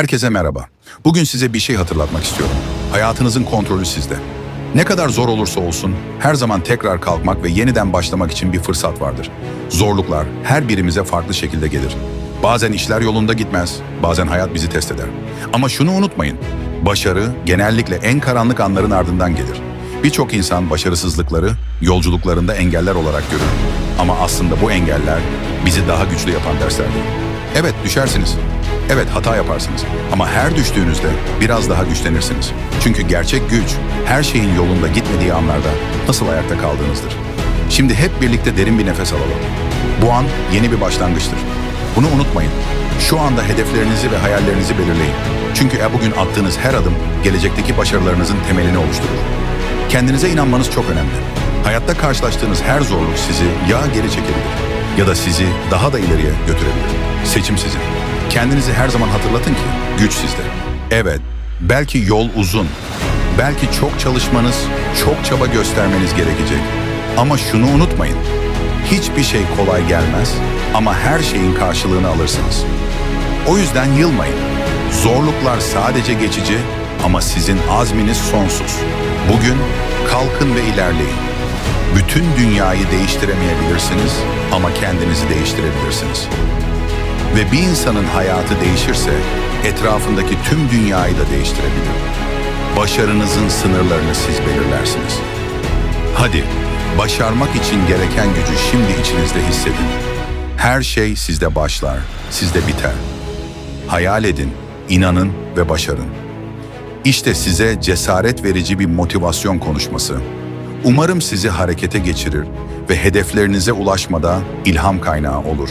Herkese merhaba. Bugün size bir şey hatırlatmak istiyorum. Hayatınızın kontrolü sizde. Ne kadar zor olursa olsun her zaman tekrar kalkmak ve yeniden başlamak için bir fırsat vardır. Zorluklar her birimize farklı şekilde gelir. Bazen işler yolunda gitmez, bazen hayat bizi test eder. Ama şunu unutmayın, başarı genellikle en karanlık anların ardından gelir. Birçok insan başarısızlıkları yolculuklarında engeller olarak görür. Ama aslında bu engeller bizi daha güçlü yapan derslerdir. Evet düşersiniz. Evet hata yaparsınız. Ama her düştüğünüzde biraz daha güçlenirsiniz. Çünkü gerçek güç her şeyin yolunda gitmediği anlarda nasıl ayakta kaldığınızdır. Şimdi hep birlikte derin bir nefes alalım. Bu an yeni bir başlangıçtır. Bunu unutmayın. Şu anda hedeflerinizi ve hayallerinizi belirleyin. Çünkü e bugün attığınız her adım gelecekteki başarılarınızın temelini oluşturur. Kendinize inanmanız çok önemli. Hayatta karşılaştığınız her zorluk sizi ya geri çekebilir ya da sizi daha da ileriye götürebilir. Seçim sizin. Kendinizi her zaman hatırlatın ki güç sizde. Evet, belki yol uzun. Belki çok çalışmanız, çok çaba göstermeniz gerekecek. Ama şunu unutmayın. Hiçbir şey kolay gelmez ama her şeyin karşılığını alırsınız. O yüzden yılmayın. Zorluklar sadece geçici ama sizin azminiz sonsuz. Bugün kalkın ve ilerleyin. Bütün dünyayı değiştiremeyebilirsiniz ama kendinizi değiştirebilirsiniz. Ve bir insanın hayatı değişirse etrafındaki tüm dünyayı da değiştirebilir. Başarınızın sınırlarını siz belirlersiniz. Hadi, başarmak için gereken gücü şimdi içinizde hissedin. Her şey sizde başlar, sizde biter. Hayal edin, inanın ve başarın. İşte size cesaret verici bir motivasyon konuşması. Umarım sizi harekete geçirir ve hedeflerinize ulaşmada ilham kaynağı olur.